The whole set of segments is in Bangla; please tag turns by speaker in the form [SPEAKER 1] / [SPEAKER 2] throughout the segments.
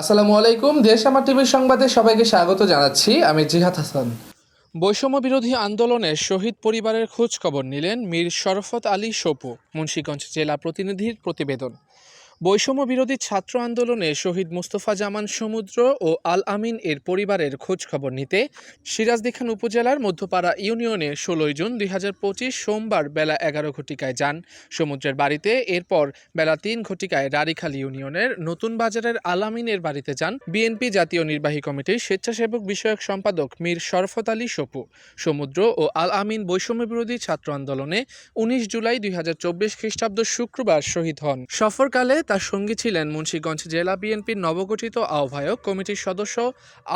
[SPEAKER 1] আসসালামু আলাইকুম, দেশ আমার টিভির সংবাদে সবাইকে স্বাগত জানাচ্ছি। আমি জিহাদ হাসান। বৈষম্য বিরোধী আন্দোলনে শহীদ পরিবারের খোঁজ খবর নিলেন মীর শরফত আলী সপু, মুন্সীগঞ্জ জেলা প্রতিনিধির প্রতিবেদন। বৈষম্য বিরোধী ছাত্র আন্দোলনে শহীদ মুস্তফা জামান সমুদ্র ও আল আমিন এর পরিবারের খোঁজ খবর নিতে সিরাজদিখান উপজেলার মধ্যপাড়া ইউনিয়নে ষোলোই জুন দুই হাজার পঁচিশ সোমবার বেলা এগারো ঘটিকায় যান। সমুদ্রের বাড়িতে এরপর বেলা তিন ঘটিকায় রারিখাল ইউনিয়নের নতুন বাজারের আলামিনের বাড়িতে যান বিএনপি জাতীয় নির্বাহী কমিটির স্বেচ্ছাসেবক বিষয়ক সম্পাদক মীর শরফত আলী সপু। সমুদ্র ও আল আমিন বৈষম্য বিরোধী ছাত্র আন্দোলনে উনিশ জুলাই দুই হাজার চব্বিশ খ্রিস্টাব্দ শুক্রবার শহীদ হন। সফরকালে তার সঙ্গী ছিলেন মুন্সীগঞ্জ জেলা বিএনপির নবগঠিত আহ্বায়ক কমিটির সদস্য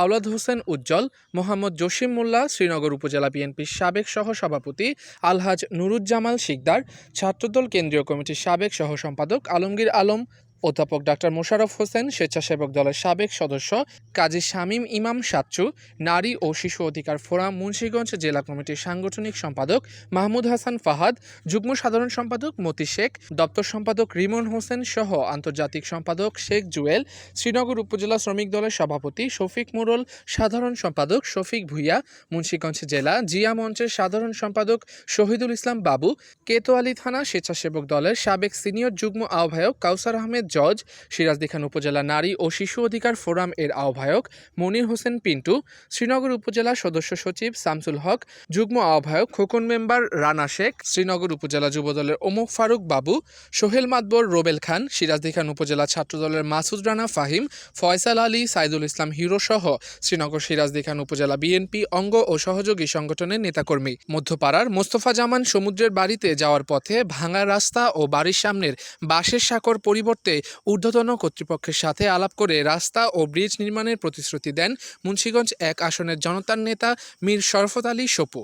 [SPEAKER 1] আওলাদ হোসেন উজ্জ্বল, মোহাম্মদ জসিম মোল্লা, শ্রীনগর উপজেলা বিএনপির সাবেক সহসভাপতি আলহাজ নুরুজ্জামাল শিকদার, ছাত্রদল কেন্দ্রীয় কমিটির সাবেক সহ সম্পাদক আলমগীর আলম অধ্যাপক ডাক্তার মোশাররফ হোসেন, স্বেচ্ছাসেবক দলের সাবেক সদস্য কাজী শামীম ইমাম সাচ্চু, নারী ও শিশু অধিকার ফোরাম মুন্সিগঞ্জ জেলা কমিটির সাংগঠনিক সম্পাদক মাহমুদ হাসান ফাহাদ, যুগ্ম সাধারণ সম্পাদক মতি শেখ, দপ্তর সম্পাদক রিমন হোসেন সহ আন্তর্জাতিক সম্পাদক শেখ জুয়েল, শ্রীনগর উপজেলা শ্রমিক দলের সভাপতি শফিক মুরল, সাধারণ সম্পাদক শফিক ভুইয়া, মুন্সীগঞ্জ জেলা জিয়া মঞ্চের সাধারণ সম্পাদক শহীদুল ইসলাম বাবু, কেতোয়ালি থানা স্বেচ্ছাসেবক দলের সাবেক সিনিয়র যুগ্ম আহ্বায়ক কাউসার আহমেদ জজ সিরাজদিখান উপজেলা নারী ও শিশু অধিকার ফোরাম এর আহ্বায়ক মনির হোসেন পিন্টু, শ্রীনগর উপজেলা সদস্য সচিব শামসুল হক, যুগ্ম আহ্বায়ক খোকন মেম্বার রানা শেখ, শ্রীনগর উপজেলা যুবদলের ওমক ফারুক বাবু, সোহেল মাতবর, রোবেল খান সিরাজদিখান উপজেলা ছাত্রদলের মাসুদ রানা ফাহিম, ফয়সাল আলী, সাইদুল ইসলাম হিরো সহ শ্রীনগর সিরাজদিখান উপজেলা বিএনপি অঙ্গ ও সহযোগী সংগঠনের নেতাকর্মী। মধ্যপাড়ার মোস্তফা জামান সমুদ্রের বাড়িতে যাওয়ার পথে ভাঙা রাস্তা ও বাড়ির সামনের বাঁশের সাঁকর পরিবর্তে ঊর্ধ্বতন কর্তৃপক্ষের সাথে আলাপ করে রাস্তা ও ব্রিজ নির্মাণের প্রতিশ্রুতি দেন মুন্সিগঞ্জ এক আসনের জনতার নেতা মীর শরফত আলী সপু।